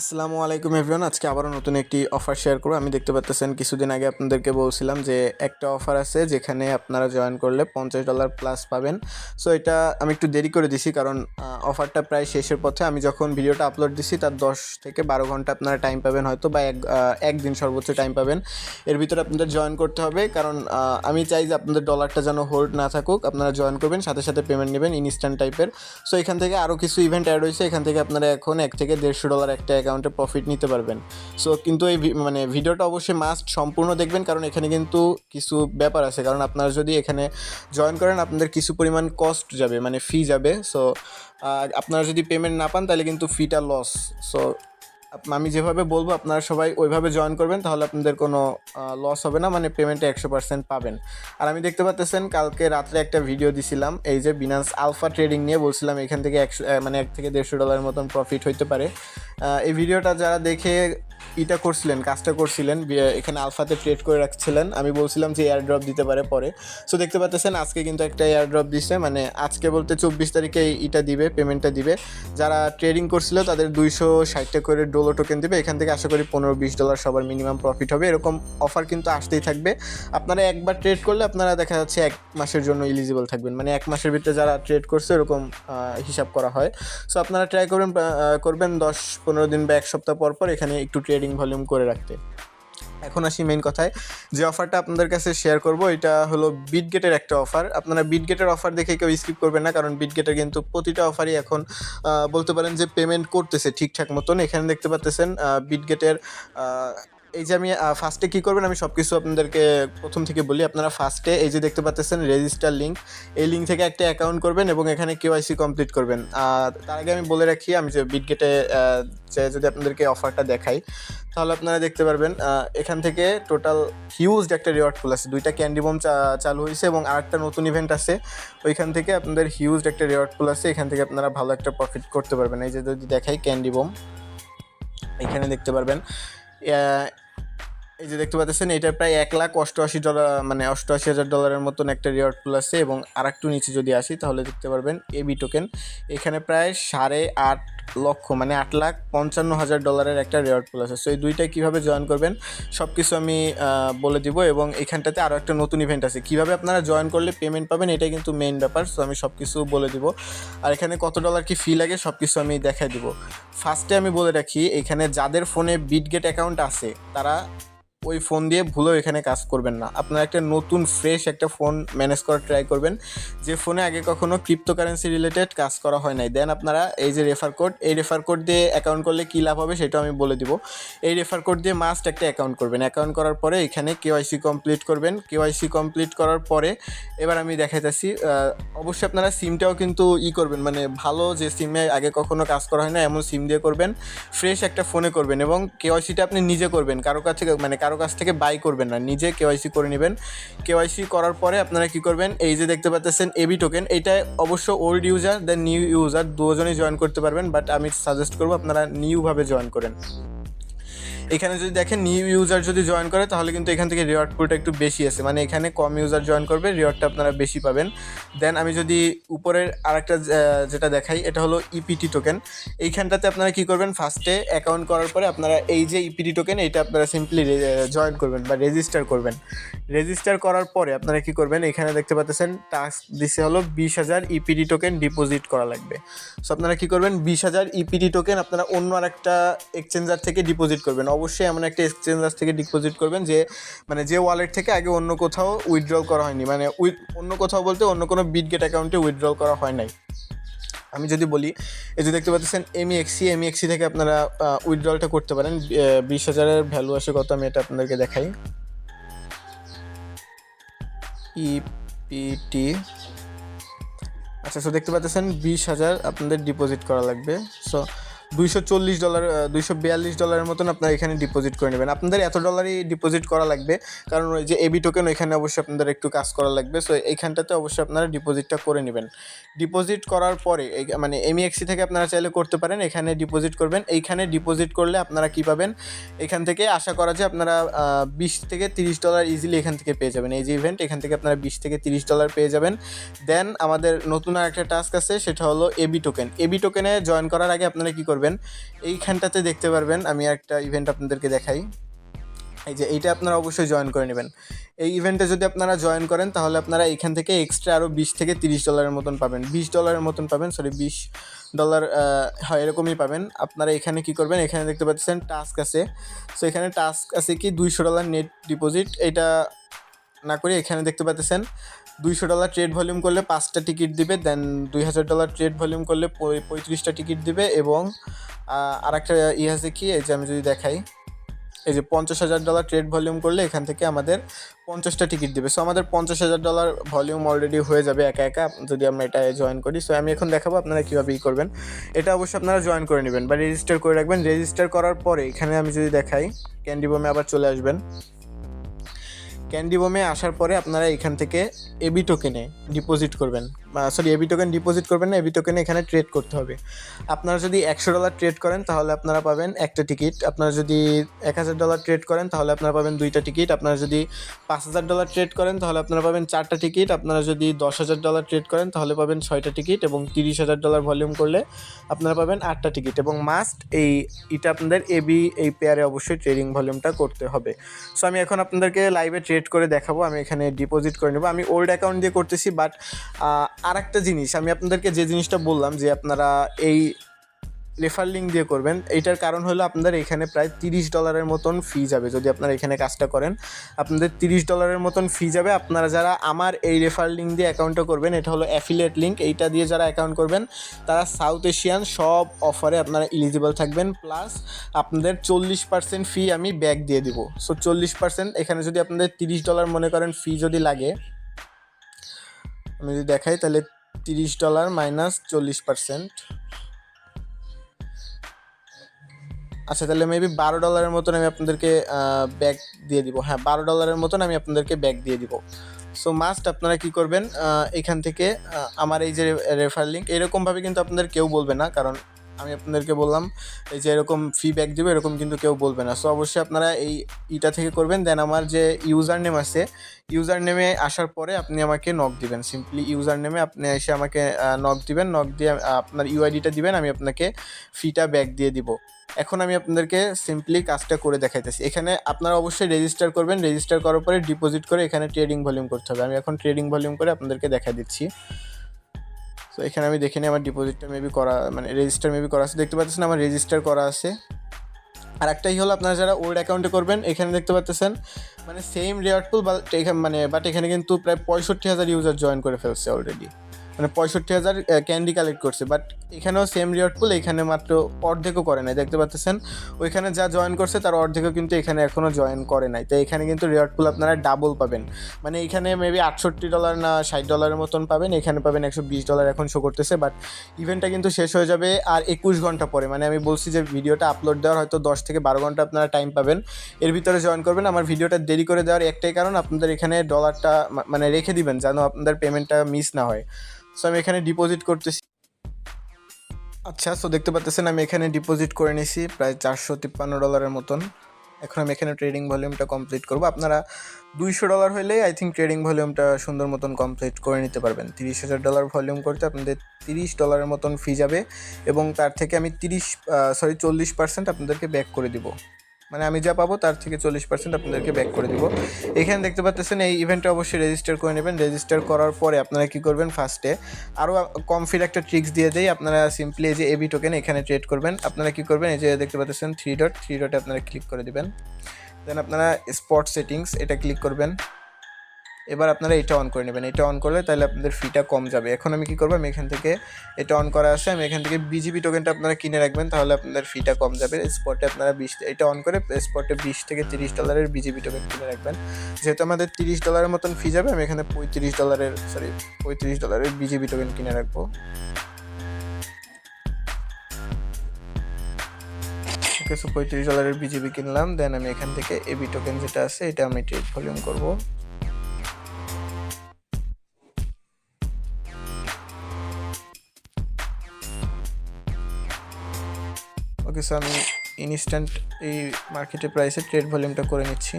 আসসালামু আলাইকুম এভরিওয়ান আজকে আবারও নতুন একটি অফার শেয়ার করব। আমি দেখতে পাচ্ছেন কিছুদিন আগে আপনাদেরকে বলছিলাম যে একটা অফার আছে যেখানে আপনারা জয়েন করলে পঞ্চাশ ডলার প্লাস পাবেন। সো এটা আমি একটু দেরি করে দিছি কারণ অফারটা প্রায় শেষের পথে। আমি যখন ভিডিওটা আপলোড দিছি, তার দশ থেকে বারো ঘণ্টা আপনারা টাইম পাবেন হয়তো বা এক একদিন সর্বোচ্চ টাইম পাবেন। এর ভিতরে আপনাদের জয়েন করতে হবে কারণ আমি চাই যে আপনাদের ডলারটা যেন হোল্ড না থাকুক। আপনারা জয়েন করবেন, সাথে সাথে পেমেন্ট নেবেন ইনস্ট্যান্ট টাইপের সো এখান থেকে আরও কিছু ইভেন্ট অ্যাড হয়েছে। এখান থেকে আপনারা এখন এক থেকে দেড়শো ডলার একটা অ্যাকাউন্টে প্রফিট নিতে পারবেন। সো কিন্তু এই মানে ভিডিওটা অবশ্যই মাস্ট সম্পূর্ণ দেখবেন, কারণ এখানে কিন্তু কিছু ব্যাপার আছে। কারণ আপনারা যদি এখানে জয়েন করেন, আপনাদের কিছু পরিমাণ কস্ট যাবে মানে ফি যাবে। সো আপনারা যদি পেমেন্ট না পান, তাহলে কিন্তু ফিটা লস সো আমি যেভাবে বলব, আপনারা সবাই ওইভাবে জয়েন করবেন, তাহলে আপনাদের কোনো লস হবে না মানে পেমেন্টে একশো পার্সেন্ট পাবেন। আর আমি দেখতে পাচ্তেছেন, কালকে রাত্রে একটা ভিডিও দিছিলাম, এই যে বিনান্স আলফা ট্রেডিং নিয়ে বলছিলাম, এখান থেকে একশো মানে এক থেকে দেড়শো ডলারের মতন প্রফিট হইতে পারে। এই ভিডিওটা যারা দেখে ইটা করছিলেন, কাজটা করছিলেন এখানে আলফাতে ট্রেড করে রাখছিলেন। আমি বলছিলাম যে এয়ার ড্রপ দিতে পারে পরে। সো দেখতে পাচ্ছেন, আজকে কিন্তু একটা এয়ার ড্রপ দিছে। মানে আজকে বলতে চব্বিশ তারিখে এই ইটা দিবে পেমেন্টটা দিবে। যারা ট্রেডিং করছিল, তাদের দুইশো ষাটটা করে ডোলো টোকেন দিবে। এখান থেকে আশা করি পনেরো বিশ ডলার সবার মিনিমাম প্রফিট হবে। এরকম অফার কিন্তু আসতেই থাকবে। আপনারা একবার ট্রেড করলে আপনারা দেখা যাচ্ছে এক মাসের জন্য ইলিজিবল থাকবেন। মানে এক মাসের ভিতরে যারা ট্রেড করছে, এরকম হিসাব করা হয়। সো আপনারা ট্রাই করবেন করবেন দশ পনেরো দিন বা এক সপ্তাহ পর পর এখানে একটু ট্রেডিং ভলিউম করে রাখতে। এখন আসি মেন কথায়। যে অফারটা আপনাদের কাছে শেয়ার করব, এটা হলো বিটগেটের একটা অফার আপনারা বিটগেটের অফার দেখে কেউ স্কিপ করবেন না, কারণ বিটগেটের কিন্তু প্রতিটা অফারই এখন বলতে পারেন যে পেমেন্ট করতেছে ঠিকঠাক মতন। এখানে দেখতে পাচ্তেছেন বিটগেটের এই যে আমি ফার্স্টে কী করবেন, আমি সব কিছু আপনাদেরকে প্রথম থেকে বলি। আপনারা ফার্স্টে এই যে দেখতে পাচ্তেছেন রেজিস্টার লিঙ্ক এই লিঙ্ক থেকে একটা অ্যাকাউন্ট করবেন এবং এখানে কেওয়াইসি কমপ্লিট করবেন। আর তার আগে আমি বলে রাখি, আমি যে বিটগেটে যে যদি আপনাদেরকে অফারটা দেখাই, তাহলে আপনারা দেখতে পারবেন এখান থেকে টোটাল হিউজ একটা রিওয়ার্ড ফুল আছে। দুইটা ক্যান্ডি বম চালু হয়েছে এবং আরেকটা নতুন ইভেন্ট আছে। ওইখান থেকে আপনাদের হিউজ একটা রিওয়ার্ড ফুল আছে। এখান থেকে আপনারা ভালো একটা প্রফিট করতে পারবেন। এই যে যদি দেখাই ক্যান্ডি বোম এখানে দেখতে পারবেন এই যে দেখতে পাচ্ছেন, এটা প্রায় এক লাখ অষ্টআশি ডলার মানে অষ্টআশি হাজার ডলারের মতন একটা রিওয়ার্ড পুল আছে এবং আর একটু নিচে যদি আসি, তাহলে দেখতে পারবেন এবি টোকেন এখানে প্রায় সাড়ে আট লক্ষ মানে আট লাখ পঞ্চান্ন হাজার ডলারের একটা রেওয়ার্ড পুল আছে। সো এই দুইটাই কীভাবে জয়েন করবেন সব কিছু আমি বলে দিব এবং এখানটাতে আরও একটা নতুন ইভেন্ট আছে। কীভাবে আপনারা জয়েন করলে পেমেন্ট পাবেন, এটাই কিন্তু মেইন ব্যাপার। সো আমি সব কিছু বলে দিব। আর এখানে কত ডলার কি ফি লাগে সব কিছু আমি দেখাই দিব। ফার্স্টে আমি বলে রাখি, এখানে যাদের ফোনে বিটগেট অ্যাকাউন্ট আছে, তারা ওই ফোন দিয়ে ভুলেও এখানে কাজ করবেন না। আপনারা একটা নতুন ফ্রেশ একটা ফোন ম্যানেজ করার ট্রাই করবেন। যে ফোনে আগে কখনো ক্রিপ্টোকারেন্সি রিলেটেড কাজ করা হয় নাই। দেন আপনারা এই যে রেফার কোড এই রেফার কোড দিয়ে অ্যাকাউন্ট করলে কী লাভ হবে সেটাও আমি বলে দিব। এই রেফার কোড দিয়ে মাস্ট একটা অ্যাকাউন্ট করবেন। অ্যাকাউন্ট করার পরে এখানে কেওয়াইসি কমপ্লিট করবেন। কেওয়াইসি কমপ্লিট করার পরে এবার আমি দেখাইতেছি অবশ্যই আপনারা সিমটাও কিন্তু ই করবেন। মানে ভালো যে সিমে আগে কখনো কাজ করা হয় না, এমন সিম দিয়ে করবেন। ফ্রেশ একটা ফোনে করবেন এবং কেওয়াইসিটা আপনি নিজে করবেন। কারও কাছ মানে কারও কাছ থেকে বাই করবেন না। নিজে কেওয়াইসি করে নেবেন। কেওয়াইসি করার পরে আপনারা কি করবেন? এই যে দেখতে পাচ্ছেন এবি টোকেন এটা অবশ্য old user then new user দুজনেই জয়েন করতে পারবেন বাট আমি সাজেস্ট করব আপনারা নিউভাবে জয়েন করেন। এখানে যদি দেখেন নিউ ইউজার যদি জয়েন করে, তাহলে কিন্তু এখান থেকে রিওয়ার্ড পুলটা একটু বেশি আছে। মানে এখানে কম ইউজার জয়েন করবে রিওয়ার্ডটা আপনারা বেশি পাবেন। দেন আমি যদি উপরের আরেকটা যেটা দেখাই, এটা হলো ইপিটি টোকেন এইখানটাতে আপনারা কি করবেন ফার্স্টে অ্যাকাউন্ট করার পরে আপনারা এই যে ইপিটি টোকেন এইটা আপনারা সিম্পলি জয়েন করবেন বা রেজিস্টার করবেন। রেজিস্টার করার পরে আপনারা কি করবেন, এখানে দেখতে পাচ্ছেন টাস্ক দিছে হলো বিশ হাজার ইপিডি টোকেন ডিপোজিট করা লাগবে। সো আপনারা কি করবেন, বিশ হাজার ইপিডি টোকেন আপনারা অন্য আরেকটা এক্সচেঞ্জার থেকে ডিপোজিট করবেন। অবশ্যই এমন একটা এক্সচেঞ্জার থেকে ডিপোজিট করবেন যে মানে যে ওয়ালেট থেকে আগে অন্য কোথাও উইথড্রল করা হয়নি। মানে উইথ অন্য কোথাও বলতে অন্য কোনো বিটগেট অ্যাকাউন্টে উইথড্রল করা হয় নাই। আমি যদি বলি, এই যে দেখতে পাচ্ছেন এমইএক্সি এমইএক্সি থেকে আপনারা উইথড্রলটা করতে পারেন। বিশ হাজারের ভ্যালু আসে কত আমি এটা আপনাদেরকে দেখাই। ইপিটি আচ্ছা সো দেখতে পাচ্ছেন বিশ হাজার আপনাদের ডিপোজিট করা লাগবে। সো দুইশো চল্লিশ ডলার দুইশো বিয়াল্লিশ ডলারের মতন আপনারা এখানে ডিপোজিট করে নেবেন। আপনাদের এত ডলারই ডিপোজিট করা লাগবে, কারণ ওই যে এবি টোকেন ওইখানে অবশ্যই আপনাদের একটু কাজ করা লাগবে। সো এইখানটাতে অবশ্যই আপনারা ডিপোজিটটা করে নেবেন। ডিপোজিট করার পরে মানে এমইএক্সি থেকে আপনারা চাইলে করতে পারেন, এখানে ডিপোজিট করবেন। এইখানে ডিপোজিট করলে আপনারা কি পাবেন? এখান থেকে আশা করা যায় আপনারা বিশ থেকে তিরিশ ডলার ইজিলি এখান থেকে পেয়ে যাবেন। এই যে ইভেন্ট এখান থেকে আপনারা বিশ থেকে তিরিশ ডলার পেয়ে যাবেন। দেন আমাদের নতুন আর একটা টাস্ক আছে, সেটা হলো এবি টোকেন এবি টোকেনে জয়েন করার আগে আপনারা কি করবেন? করবেন এইখানটাতে দেখতে পারবেন, আমি একটা ইভেন্ট আপনাদেরকে দেখাই। এই যে এইটা আপনারা অবশ্যই জয়েন করে নেবেন। এই ইভেন্টে যদি আপনারা জয়েন করেন, তাহলে আপনারা এখান থেকে এক্সট্রা আরও বিশ থেকে তিরিশ ডলারের মতন পাবেন। বিশ ডলারের মতন পাবেন সরি বিশ ডলার হয় এরকমই পাবেন। আপনারা এখানে কি করবেন, এখানে দেখতে পাচ্ছেন টাস্ক আছে। সো এখানে টাস্ক আছে কি, দুইশো ডলার নেট ডিপোজিট এটা না করে এখানে দেখতে পাচ্ছেন দুইশো ডলার ট্রেড ভলিউম করলে পাঁচটা টিকিট দিবে দেন দুই হাজার ডলার ট্রেড ভলিউম করলে পঁয়- পঁয়ত্রিশটা টিকিট দিবে এবং আর একটা ইয়ে আছে কি, এই যে আমি যদি দেখাই, এই যে পঞ্চাশ হাজার ডলার ট্রেড ভলিউম করলে এখান থেকে আমাদের পঞ্চাশটা টিকিট দেবে। সো আমাদের পঞ্চাশ হাজার ডলার ভলিউম অলরেডি হয়ে যাবে একা একা, যদি আমরা এটা জয়েন করি। সো আমি এখন দেখাবো আপনারা কীভাবে ই করবেন। এটা অবশ্যই আপনারা জয়েন করে নেবেন বা রেজিস্টার করে রাখবেন। রেজিস্টার করার পরে এখানে আমি যদি দেখাই, ক্যান্ডি বোমে আবার চলে আসবেন। ক্যান্ডি বোমে আসার পরে আপনারা এখান থেকে এবি টোকেনে ডিপোজিট করবেন। সরি এবি টোকেন ডিপোজিট করবেন না এবি টোকেনে এখানে ট্রেড করতে হবে। আপনারা যদি একশো ডলার ট্রেড করেন, তাহলে আপনারা পাবেন একটা টিকিট আপনারা যদি এক হাজার ডলার ট্রেড করেন, তাহলে আপনারা পাবেন দুইটা টিকিট আপনারা যদি পাঁচ হাজার ডলার ট্রেড করেন, তাহলে আপনারা পাবেন চারটা টিকিট আপনারা যদি দশ হাজার ডলার ট্রেড করেন, তাহলে পাবেন ছয়টা টিকিট এবং তিরিশ হাজার ডলার ভলিউম করলে আপনারা পাবেন আটটা টিকিট এবং মাস্ট এই, এটা আপনাদের এবি এই পেয়ারে অবশ্যই ট্রেডিং ভলিউমটা করতে হবে। সো আমি এখন আপনাদেরকে লাইভে ট্রেড করে দেখাবো। আমি এখানে ডিপোজিট করে নেব। আমি ওল্ড অ্যাকাউন্ট দিয়ে করতেছি বাট আর একটা জিনিস, আমি আপনাদেরকে যে জিনিসটা বললাম যে আপনারা এই রেফার লিঙ্ক দিয়ে করবেন, এইটার কারণ হলো আপনাদের এখানে প্রায় তিরিশ ডলারের মতন ফি যাবে যদি আপনারা এখানে কাজটা করেন। আপনাদের তিরিশ ডলারের মতন ফি যাবে। আপনারা যারা আমার এই রেফার লিঙ্ক দিয়ে অ্যাকাউন্টটা করবেন, এটা হলো অ্যাফিলিয়েট লিঙ্ক এইটা দিয়ে যারা অ্যাকাউন্ট করবেন, তারা সাউথ এশিয়ান সব অফারে আপনারা ইলিজিবল থাকবেন। প্লাস আপনাদের চল্লিশ পার্সেন্ট ফি আমি ব্যাক দিয়ে দিব। সো চল্লিশ পার্সেন্ট এখানে যদি আপনাদের তিরিশ ডলার মনে করেন ফি যদি লাগে আমি যদি দেখাই, তাহলে তিরিশ ডলার মাইনাস চল্লিশ পার্সেন্ট আচ্ছা তাহলে মেবি বারো ডলারের মতন আমি আপনাদেরকে ব্যাগ দিয়ে দিব। হ্যাঁ বারো ডলারের মতন আমি আপনাদেরকে ব্যাগ দিয়ে দিব। সো মাস্ট আপনারা কি করবেন এখান থেকে আমার এই যে রেফার লিঙ্ক এরকমভাবে কিন্তু আপনাদের কেউ বলবে না, কারণ আমি আপনাদেরকে বললাম, এই যে এরকম ফিডব্যাক দেবে, এরকম কিন্তু কেউ বলবে না। সো অবশ্যই আপনারা এই ইটা থেকে করবেন। দেন আমার যে ইউজার নেম আছে ইউজার নেমে আসার পরে আপনি আমাকে নক দিবেন। সিম্পলি ইউজার নেমে আপনি এসে আমাকে নক দিবেন। নক দিয়ে আপনার ইউআইডিটা দিবেন। আমি আপনাকে ফিটা ব্যাক দিয়ে দিব। এখন আমি আপনাদেরকে সিম্পলি কাজটা করে দেখাইতেছি। এখানে আপনারা অবশ্যই রেজিস্টার করবেন। রেজিস্টার করার পরে ডিপোজিট করে এখানে ট্রেডিং ভলিউম করতে হবে। আমি এখন ট্রেডিং ভলিউম করে আপনাদেরকে দেখা দিচ্ছি। তো এখানে আমি দেখে নিই আমার ডিপোজিটটা মেবি করা মানে রেজিস্টার মেবি করা আছে। দেখতে পাচ্ছেন আমার রেজিস্টার করা আছে। আর একটাই হলো আপনারা যারা ওল্ড অ্যাকাউন্টে করবেন, এখানে দেখতে পাচ্ছেন মানে সেম রেয়ার পুল বাট এখানে মানে বাট এখানে কিন্তু প্রায় পঁয়ষট্টি হাজার ইউজার জয়েন করে ফেলছে অলরেডি মানে পঁয়ষট্টি হাজার ক্যান্ডি কালেক্ট করছে। বাট এখানেও সেম রিওয়ার্ড পুল এখানে মাত্র অর্ধেকও করে নাই। দেখতে পাচ্ছেন? ওইখানে যা জয়েন করছে, তার অর্ধেকও কিন্তু এখানে এখনও জয়েন করে নাই। তো এখানে কিন্তু রিওয়ার্ড পুল আপনারা ডাবল পাবেন। মানে এখানে মেবি আটষট্টি ডলার না ষাট ডলারের মতন পাবেন, এখানে পাবেন একশো বিশ ডলার এখন শো করতেছে। বাট ইভেন্টটা কিন্তু শেষ হয়ে যাবে আর একুশ ঘণ্টা পরে। মানে আমি বলছি যে ভিডিওটা আপলোড দেওয়ার হয়তো দশ থেকে বারো ঘণ্টা আপনারা টাইম পাবেন। এর ভিতরে জয়েন করবেন। আমার ভিডিওটা দেরি করে দেওয়ার একটাই কারণ, আপনাদের এখানে ডলারটা মানে রেখে দিবেন, যেন আপনাদের পেমেন্টটা মিস না হয়। সো আমি এখানে ডিপোজিট করতেছি। আচ্ছা সো দেখতে পাচ্ছেন আমি এখানে ডিপোজিট করে নিয়েছি প্রায় চারশো তিপ্পান্ন ডলারের মতন। এখন আমি এখানে ট্রেডিং ভলিউমটা কমপ্লিট করব। আপনারা দুইশো ডলার হলে আই থিঙ্ক ট্রেডিং ভলিউমটা সুন্দর মতন কমপ্লিট করে নিতে পারবেন। তিরিশ হাজার ডলার ভলিউম করতে আপনাদের তিরিশ ডলারের মতন ফি যাবে এবং তার থেকে আমি তিরিশ সরি চল্লিশ পার্সেন্ট আপনাদেরকে ব্যাক করে দিব। মানে আমি যা পাবো তার থেকে চল্লিশ পার্সেন্ট আপনাদেরকে ব্যাক করে দিব। এখানে দেখতে পাচ্ছেন এই ইভেন্টটা অবশ্যই রেজিস্টার করে নেবেন। রেজিস্টার করার পরে আপনারা কি করবেন ফার্স্টে আরও কম ফিল একটা ট্রিক্স দিয়ে দেয় আপনারা সিম্পলি এই যে এবি টোকেন এখানে ট্রেড করবেন। আপনারা কি করবেন, এই যে দেখতে পাচ্ছেন থ্রি ডট থ্রি ডটে আপনারা ক্লিক করে দেবেন। দেন আপনারা স্পট সেটিংস এটা ক্লিক করবেন। এবার আপনারা এটা অন করে নেবেন। এটা অন করলে তাহলে আপনাদের ফিটা কম যাবে। এখন আমি কি করব? আমি এখান থেকে এটা অন করা আছে। আমি এখান থেকে বিজিবি টোকেনটা আপনারা কিনে রাখবেন, তাহলে আপনাদের ফিটা কম যাবে। স্পটে আপনারা বিশ এটা অন করে স্পটে বিশ থেকে তিরিশ ডলারের বিজিবি টোকেন কিনে রাখবেন। যেহেতু আমাদের তিরিশ ডলারের মতন ফি যাবে, আমি এখানে পঁয়ত্রিশ ডলারের সরি পঁয়ত্রিশ ডলারের বিজিবি টোকেন কিনে রাখব। পঁয়ত্রিশ ডলারের বিজিবি কিনলাম। দেন আমি এখান থেকে এবি টোকেন যেটা আছে, এটা আমি ট্রেড ভলিউম করব। সো আমি ইনস্ট্যান্ট এই মার্কেটের প্রাইসে ট্রেড ভলিউমটা করে নিচ্ছি।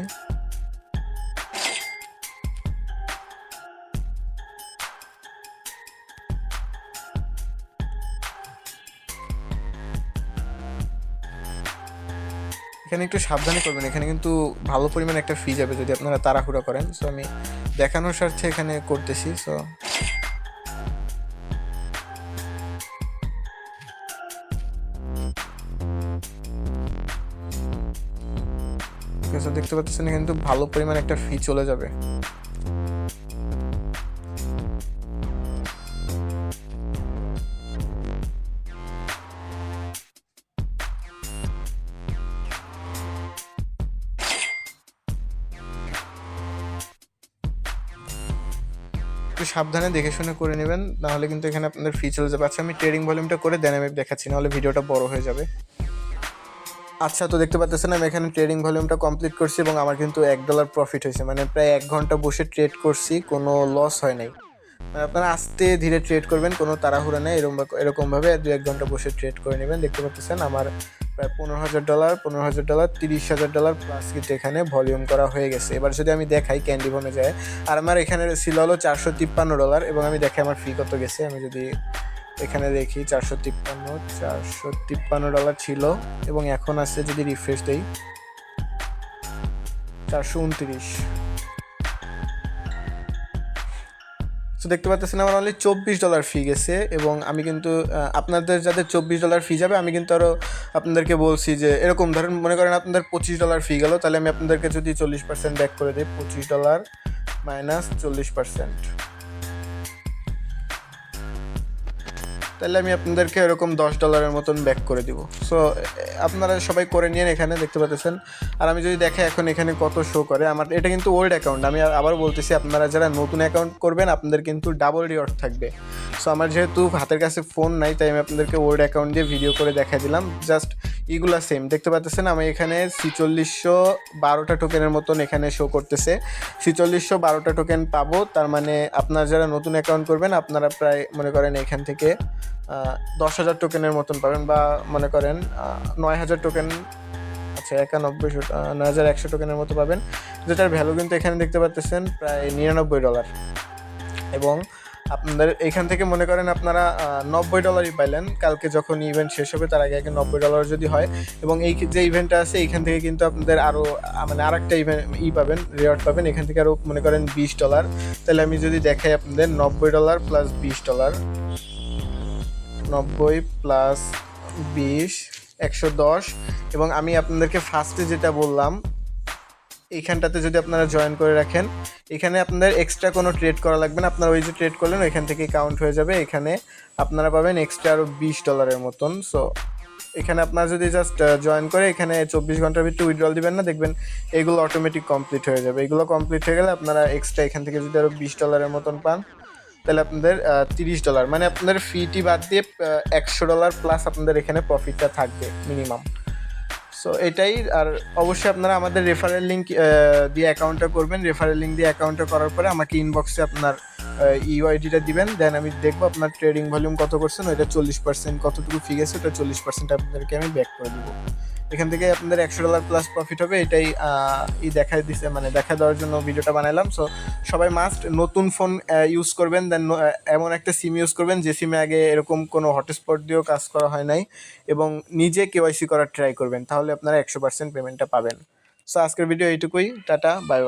এখানে একটু সাবধানে করবেন, এখানে কিন্তু ভালো পরিমাণে একটা ফি যাবে যদি আপনারা তাড়াহুড়া করেন। সো আমি দেখানোর স্বার্থে এখানে করতেছি সো পাচ্ছেন এখানে কিন্তু ভালো পরিমাণে একটা ফি চলে যাবে। একটু সাবধানে দেখে শুনে করে নেবেন নাহলে কিন্তু এখানে আপনাদের ফি চলে যাবে। আচ্ছা আমি ট্রেডিং ভলিউমটা করে দেন, আমি দেখাচ্ছি নাহলে ভিডিওটা বড় হয়ে যাবে। আচ্ছা তো দেখতে পাচ্ছেন আমি এখানে ট্রেডিং ভলিউমটা কমপ্লিট করছি এবং আমার কিন্তু এক ডলার প্রফিট হয়েছে। মানে প্রায় এক ঘণ্টা বসে ট্রেড করছি, কোনো লস হয় নাই। মানে আপনারা আস্তে ধীরে ট্রেড করবেন, কোনো তাড়াহুড়া নেই এরকম এরকমভাবে দু এক ঘণ্টা বসে ট্রেড করে নেবেন। দেখতে পাচ্ছেন আমার প্রায় পনেরো হাজার ডলার পনেরো হাজার ডলার তিরিশ হাজার ডলার প্লাস কিন্তু এখানে ভলিউম করা হয়ে গেছে। এবার যদি আমি দেখাই ক্যান্ডি বনে যায়, আর আমার এখানে ছিল হলো চারশো তিপ্পান্ন ডলার এবং আমি দেখাই আমার ফি কত গেছে, আমি যদি এখানে দেখি চারশো তিপ্পান্ন চারশো তিপ্পান্ন ডলার ছিল এবং এখন আসছে যদি রিফ্রেশ দেই, চারশো উনত্রিশ। তো দেখতে পাচ্ছেন আমার অনলি চব্বিশ ডলার ফি গেছে এবং আমি কিন্তু আপনাদের যাদের চব্বিশ ডলার ফি যাবে, আমি কিন্তু আরও আপনাদেরকে বলছি যে, এরকম ধরেন মনে করেন আপনাদের পঁচিশ ডলার ফি গেল, তাহলে আমি আপনাদেরকে যদি চল্লিশ পার্সেন্ট ব্যাক করে দিই, পঁচিশ ডলার মাইনাস চল্লিশ পার্সেন্ট তাহলে আমি আপনাদেরকে এরকম দশ ডলারের মতন ব্যাক করে দিব। সো আপনারা সবাই করে নিন এখানে, দেখতে পাচ্ছেন। আর আমি যদি দেখে এখন এখানে কত শো করে, আমার, এটা কিন্তু ওল্ড অ্যাকাউন্ট আমি আবার বলতেছি, আপনারা যারা নতুন অ্যাকাউন্ট করবেন, আপনাদের কিন্তু ডাবল রিওয়ার্ড থাকবে। সো আমার যেহেতু হাতের কাছে ফোন নাই, তাই আমি আপনাদেরকে ওল্ড অ্যাকাউন্ট দিয়ে ভিডিও করে দেখাই দিলাম। জাস্ট ইগুলা সেম দেখতে পাচ্ছেন আমি এখানে ছিচল্লিশশো বারোটা টোকেনের মতন এখানে শো করতেছে। ছিচল্লিশশো বারোটা টোকেন পাবো তার মানে আপনারা যারা নতুন অ্যাকাউন্ট করবেন আপনারা প্রায় মনে করেন এখান থেকে দশ হাজার টোকেনের মতন পাবেন বা মনে করেন নয় হাজার টোকেন আচ্ছা একানব্বইশো আহ, নয় হাজার একশো টোকেনের মতো পাবেন। যেটার ভ্যালু কিন্তু এখানে দেখতে পাচ্ছেন প্রায় নিরানব্বই ডলার এবং আপনাদের এখান থেকে মনে করেন আপনারা নব্বই ডলারই পাইলেন। কালকে যখন ইভেন্ট শেষ হবে, তার আগে আগে নব্বই ডলার যদি হয়, এবং এই যে ইভেন্টটা আছে, এখান থেকে কিন্তু আপনাদের আরও মানে আর একটা ইভেন্ট ই পাবেন রিওয়ার্ড পাবেন। এখান থেকে আরও মনে করেন বিশ ডলার তাহলে আমি যদি দেখাই আপনাদের, নব্বই ডলার প্লাস বিশ ডলার নব্বই প্লাস বিশ, একশো দশ। এবং আমি আপনাদেরকে ফার্স্টে যেটা বললাম এইখানটাতে যদি আপনারা জয়েন করে রাখেন, এখানে আপনাদের এক্সট্রা কোনো ট্রেড করা লাগবে না। আপনারা ওই যে ট্রেড করলেন, ওইখান থেকেই কাউন্ট হয়ে যাবে। এখানে আপনারা পাবেন এক্সট্রা আরও বিশ ডলারের মতন। সো এখানে আপনারা যদি জাস্ট জয়েন করে এখানে চব্বিশ ঘণ্টার ভিতরে উইথড্রল দিবেন না, দেখবেন এগুলো অটোমেটিক কমপ্লিট হয়ে যাবে। এগুলো কমপ্লিট হয়ে গেলে আপনারা এক্সট্রা এখান থেকে যদি আরও বিশ ডলারের মতন পান, তাহলে আপনাদের তিরিশ ডলার মানে আপনাদের ফিটি বাদ দিয়ে একশো ডলার প্লাস আপনাদের এখানে প্রফিটটা থাকবে মিনিমাম সো এটাই, আর অবশ্যই আপনারা আমাদের রেফারেল লিঙ্ক দিয়ে অ্যাকাউন্টটা করবেন। রেফারেল লিঙ্ক দিয়ে অ্যাকাউন্টটা করার পরে আমাকে ইনবক্সে আপনার ইউআইডিটা দিবেন দেন আমি দেখব আপনার ট্রেডিং ভলিউম কত করছেন, ওইটা চল্লিশ পার্সেন্ট কতটুকু ফি গেছে, ওটা চল্লিশ পার্সেন্ট আপনাদেরকে আমি ব্যাক করে দেবো। এখান থেকে আপনাদের একশো ডলার প্লাস প্রফিট হবে, এটাই ই দেখাই দিছে মানে দেখা দেওয়ার জন্য ভিডিওটা বানালাম সো সবাই মাস্ট নতুন ফোন ইউজ করবেন দেন এমন একটা সিম ইউজ করবেন, যে সিমে আগে এরকম কোনো হটস্পট দিয়েও কাজ করা হয় নাই, এবং নিজে কেওয়াইসি করার ট্রাই করবেন, তাহলে আপনারা একশো পার্সেন্ট পেমেন্টটা পাবেন। সো আজকের ভিডিও এইটুকুই, টাটা বাই বাই